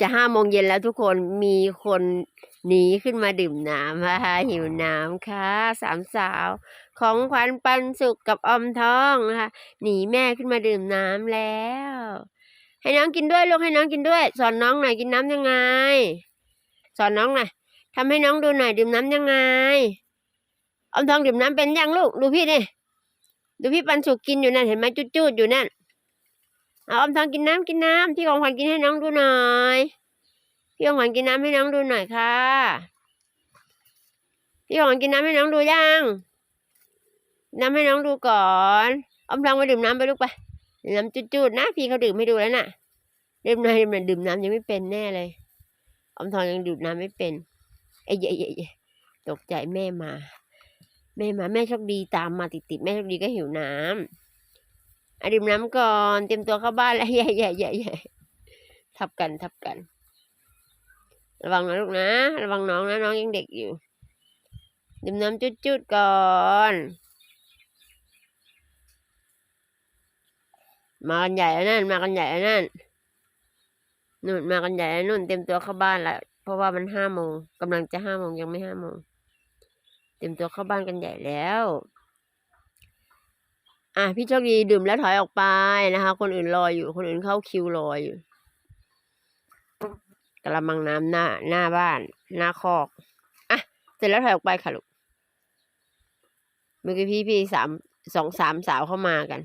จะห้าโมงเย็นแล้วทุกคนมีคนหนีขึ้นมาดื่มน้ำนะคะหิวน้ำค่ะสามสาว ของขวัญปันสุขกับออมทองนะคะหนีแม่ขึ้นมาดื่มน้ำแล้ว ให้น้องกินด้วยลูกให้น้องกินด้วย สอนน้องหน่อยกินน้ำยังไง สอนน้องหน่อยทำให้น้องดูหน่อยดื่มน้ำยังไงออมทองดื่มน้ำเป็นยังลูกดูพี่ดิดูพี่ปันสุขกินอยู่นั่นเห็นไหมจุดๆอยู่นั่น เอาอมทองกินน้ำกินน้ำพี่ของขวัญกินให้น้องดูหน่อย พี่ของขวัญกินน้ำให้น้องดูหน่อยค่ะ พี่ของขวัญกินน้ำให้น้องดูยังน้ำให้น้องดูก่อนออมทองไปดื่มน้ำไปลูกไปดื่มน้ำจุดๆนะพี่เขาดื่มให้ดูแล้วน่ะดื่มน้ำดื่มน้ำดื่มน้ำยังไม่เป็นแน่เลยออมทองยังดื่มน้ำไม่เป็นเอ้ยเอ้ยเยตกใจแม่มา แม่มาแม่โชคดีตามมาติดๆแม่โชคดีก็หิวน้ำ ดื่มน้ำก่อน เตรียมตัวเข้าบ้านแล้วใหญ่ใหญ่ใหญ่ใหญ่ทับกันทับกัน ระวังนะลูกนะ ระวังน้องนะน้องยังเด็กอยู่ ดื่มน้ำจุดๆก่อนมากันใหญ่แล้วนั่น มากันใหญ่แล้วนั่นนู่นมากันใหญ่แล้วนู่นเต็มตัวเข้าบ้านแล้วเพราะว่ามันห้าโมงกำลังจะห้าโมงยังไม่ห้าโมงเต็มตัวเข้าบ้านกันใหญ่แล้ว อะพี่โชคดีดื่มแล้วถอยออกไปนะคะ คนอื่นรออยู่ คนอื่นเข้าคิวรออยู่กระมังน้ำหน้า หน้าบ้าน หน้าคอกอะเสร็จแล้วถอยออกไปค่ะลูกเมื่อกี้พี่พี่สามสองสามสาวเข้ามากัน